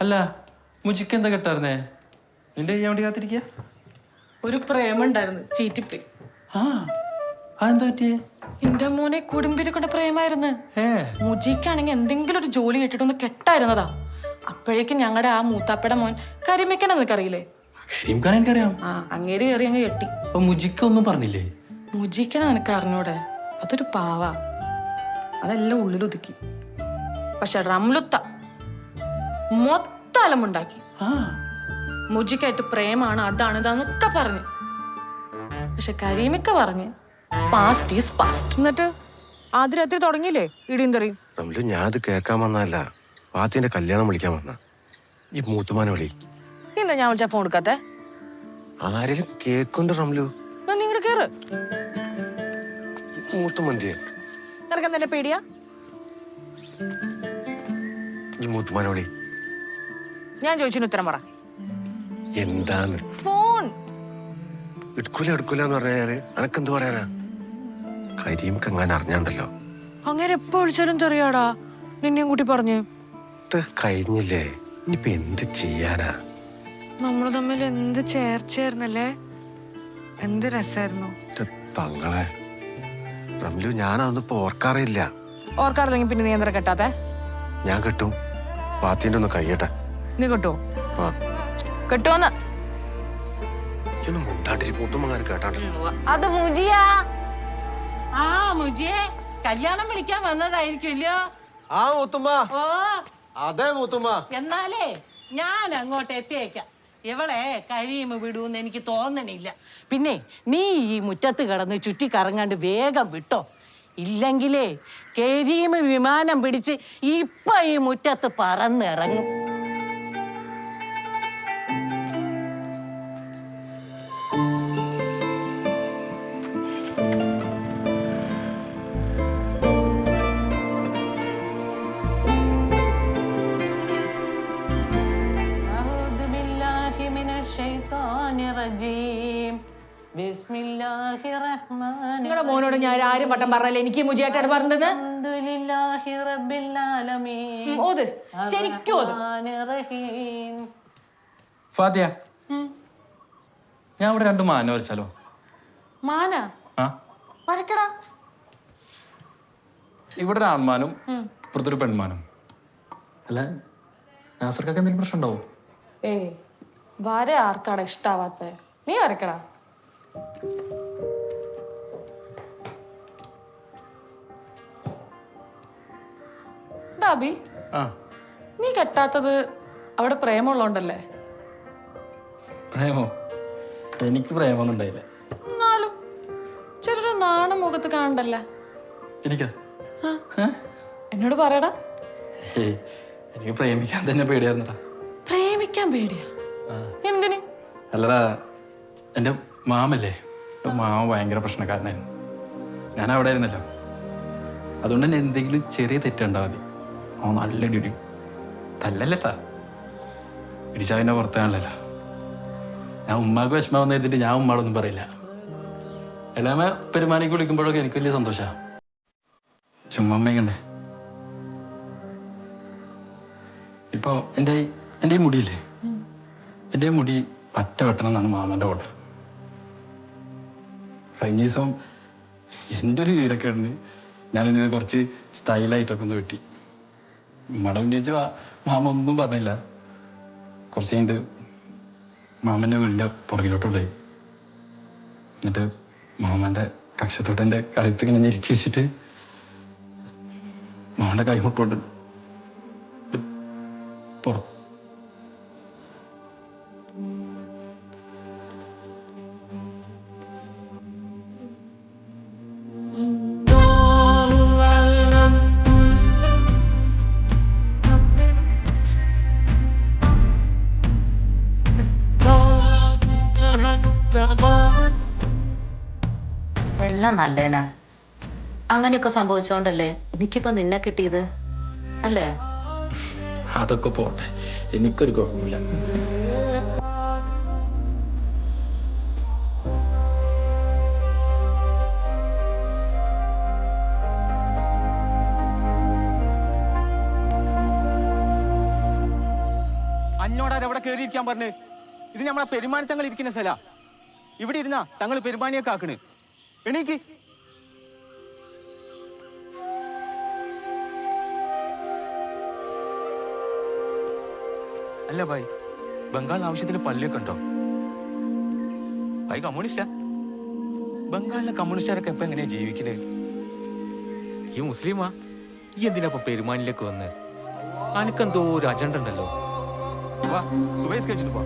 അല്ല മുജിക്ക് എന്താ കിട്ടാർന്നേ? നിന്റെ ചെയ്യാൻ വേണ്ടി കാത്തിരിക്കുക ഒരു പ്രേമുണ്ടായിരുന്നു ചീറ്റിപ്പോയി ആ അതെന്താ പറ്റിയേ? എന്റെ മോനെ കുടുംബിനെ കൊണ്ട് പ്രേമായിരുന്നു. മുജിക്കാണെങ്കിൽ എന്തെങ്കിലും ഒരു ജോലി കിട്ടിട്ടൊന്ന് കെട്ടായിരുന്നതാ. അപ്പോഴേക്കും ഞങ്ങളുടെ ആ മൂത്താപ്പയുടെ മോൻ കരിമിക്കനെ നിനക്കറിയില്ലേ? കരീംഖാൻ എനിക്കറിയാം. ആ അങ്ങേര് കയറി അങ്ങ് കെട്ടി. അപ്പൊ മുജിക്ക് ഒന്നും പറഞ്ഞില്ലേ? മുജിക്കനെ നിനക്ക് അറിഞ്ഞൂടെ? അതൊരു പാവ. അതെല്ലാം ഉള്ളിലൊതുക്കി. പക്ഷെ റംലുത്ത മൊത്തം അലമുണ്ടാക്കി മുജിക്കായിട്ട് പ്രേമാണ് അതാണ് ഇതാന്നൊക്കെ പറഞ്ഞു. പക്ഷെ കരീമിക്ക പറഞ്ഞ് പാസ്റ്റ് ഈസ് പാസ്റ്റ് എന്നിട്ട് ആദ്യ രാത്രി തുടങ്ങിയില്ലേ ഇടിയും തെറിയും? റംലു ഞാൻ അത് കേൾക്കാൻ വന്നതല്ല. പാത്തിന്റെ കല്യാണം വിളിക്കാൻ വന്ന. ഈ മൂത്തുമാനെ വിളി. എന്താ ഞാൻ വിളിച്ചാ ഫോൺ എടുക്കാത്തെ? ആരെങ്കിലും കേക്കുണ്ട് റംലു? നിങ്ങടെ കേറ്. മൂത്തുമന്തിയെ നിനക്ക് പേടിയാ? ഈ മൂത്തുമാനെ വിളി. ഞാൻ ചോദിച്ചതിന് ഉത്തരം പറ. എന്താണ്? ഫോൺ. എടുക്കൂല എടുക്കൂല എന്ന് പറഞ്ഞാൽ അനക്കെന്ത് പറയാനാ? കരീംക്ക് അങ്ങനെ അറിഞ്ഞാണ്ടല്ലോ. അങ്ങനെ എപ്പോ വിളിച്ചാലും തെറിയാടാ. നിന്നെയും കൂട്ടി പറഞ്ഞു. കഴിഞ്ഞില്ലേ? ഇനിയിപ്പൊ എന്ത് ചെയ്യാനാ? നമ്മൾ തമ്മിൽ എന്ത് ചേർച്ചയായിരുന്നല്ലേ? എന്ത് രസായിരുന്നു. തങ്ങളെ. റംലു ഞാനതൊന്നും ഇപ്പൊ ഓർക്കാറില്ല ഓർക്കാറില്ലെങ്കിൽ പിന്നെ നീ എന്താ കെട്ടാത്തെ? ഞാൻ കെട്ടും. പാത്തിന്റെ ഒന്ന് കഴിയട്ടെ. നീ കേട്ടാണ്ടല്ലോ അത് മുജിയാ. ആ മുജിയെ കല്യാണം വിളിക്കാൻ വന്നതായിരിക്കുമല്ലോ. ആ മൂത്തുമ്മ. ഓ. അതെ മൂത്തുമ്മ. എന്നാലേ ഞാൻ അങ്ങോട്ട് എത്തിയേക്കാം. ഇവളെ കരീമ് വിടൂന്ന് എനിക്ക് തോന്നണില്ല. പിന്നെ നീ ഈ മുറ്റത്ത് കിടന്ന് ചുറ്റി കറങ്ങാണ്ട് വേഗം വിട്ടോ. ഇല്ലെങ്കിലേ കരീമ് വിമാനം പിടിച്ച് ഇപ്പൊ ഈ മുറ്റത്ത് പറന്നിറങ്ങും. നിങ്ങളുടെ മോനോട് ഞാൻ ആരും വട്ടം പറഞ്ഞല്ലേ. എനിക്ക് മുജിയായിട്ടാണ് പറഞ്ഞത് ഫാദിയ ഞാൻ ഇവിടെ രണ്ട് മാന വരച്ചാലോ? മാന? വരക്കടാ. ഇവിടെ ഒരു ആൺമാനും ഇപ്പുറത്തൊരു പെൺമാനും. അല്ല നാസർക്കൊക്കെ എന്തെങ്കിലും പ്രശ്നം ഏ വര ആർക്കാണ് ഇഷ്ടാവാത്തത്? നീ വരക്കടാ ആ. നീ കെട്ടാത്തത് അവിടെ പ്രേമുള്ളോണ്ടല്ലേ പ്രേമോ? എനിക്ക് പ്രേമൊന്നും ഉണ്ടായില്ല. എന്നാലും ചെറിയൊരു നാണം മുഖത്ത് കാണണ്ടല്ലേ? എനിക്കാ? എന്നോട് പറയടാ. എനിക്ക് പ്രേമിക്കാൻ തന്നെ പേടിയായിരുന്നടാ. പ്രേമിക്കാൻ പേടിയാ? എന്തിന്? അല്ലടാ എന്റെ മാമല്ലേ? എന്റെ മാമ ഭയങ്കര പ്രശ്നക്കാരനായിരുന്നു. ഞാൻ അവിടെ ആയിരുന്നല്ലോ. അതുകൊണ്ട് തന്നെ എന്തെങ്കിലും ചെറിയ തെറ്റുണ്ടാ മതി. അവൻ നല്ല ഇടിയും. തല്ലല്ലേട്ടാ. ഇടിച്ചാവിന്റെ പുറത്താണല്ലോ. ഞാൻ ഉമ്മാക്ക് വിഷമാവുന്ന എഴുതിട്ട് ഞാൻ ഉമ്മാടൊന്നും പറയില്ല. എല്ലാമ പെരുമാനിക്ക് വിളിക്കുമ്പോഴൊക്കെ എനിക്ക് വലിയ സന്തോഷാ. ചുമ്മാ ഇപ്പൊ എന്റെ എന്റെ ഈ മുടിയില്ലേ? എന്റെ മുടി പറ്റ വെട്ടണം എന്നാണ് മാമന്റെ ഓർഡർ കഴിഞ്ഞ ദിവസം എന്റെ ഒരു ഉണ്ട് ഞാനിത് കുറച്ച് സ്റ്റൈലായിട്ടൊക്കെ ഒന്ന് വെട്ടി. മടം ഉന്നയിച്ച് മാമ ഒന്നും പറഞ്ഞില്ല. കുറച്ച് കഴിഞ്ഞിട്ട് മാമന്റെ വീടിന്റെ പുറകിലോട്ടുള്ളേ. എന്നിട്ട് മാമന്റെ കക്ഷത്തോട്ടെന്റെ കഴുത്ത് ഇങ്ങനെ ഞെരുക്കി വെച്ചിട്ട് മാമന്റെ കൈ പുറത്ത് എല്ലാം നല്ലതിനാ അങ്ങനെയൊക്കെ സംഭവിച്ചോണ്ടല്ലേ? എനിക്കിപ്പോ നിന്നെ കിട്ടിയത്? അല്ലേ? അതൊക്കെ പോട്ടെ. എനിക്കൊരു കുഴപ്പമില്ല. അന്നോടാര് അവിടെ കയറിയിരിക്കാൻ പറഞ്ഞ്? ഇത് നമ്മളെ പെരുമാനത്തങ്ങൾ ഇരിക്കുന്ന സ്ഥല. ഇവിടെ ഇരുന്നാ തങ്ങൾ പെരുമാനിയൊക്കെ ആക്കണ് എണീക്ക്. അല്ല ഭായ് ബംഗാൾ ആവശ്യത്തിന് പള്ളിയൊക്കെ ഉണ്ടോ? ഭായ് കമ്മ്യൂണിസ്റ്റാ? ബംഗാളിലെ കമ്മ്യൂണിസ്റ്റുകാരൊക്കെ ഇപ്പൊ എങ്ങനെയാ ജീവിക്കുന്നത് ഈ മുസ്ലിമാ ഈ എന്തിനാ ഇപ്പൊ പെരുമാനിലേക്ക് വന്ന്? അനക്കെന്തോ ഒരു അജണ്ട ഉണ്ടല്ലോ. വാ സുബൈസ് കഴിച്ചിട്ട് പോ.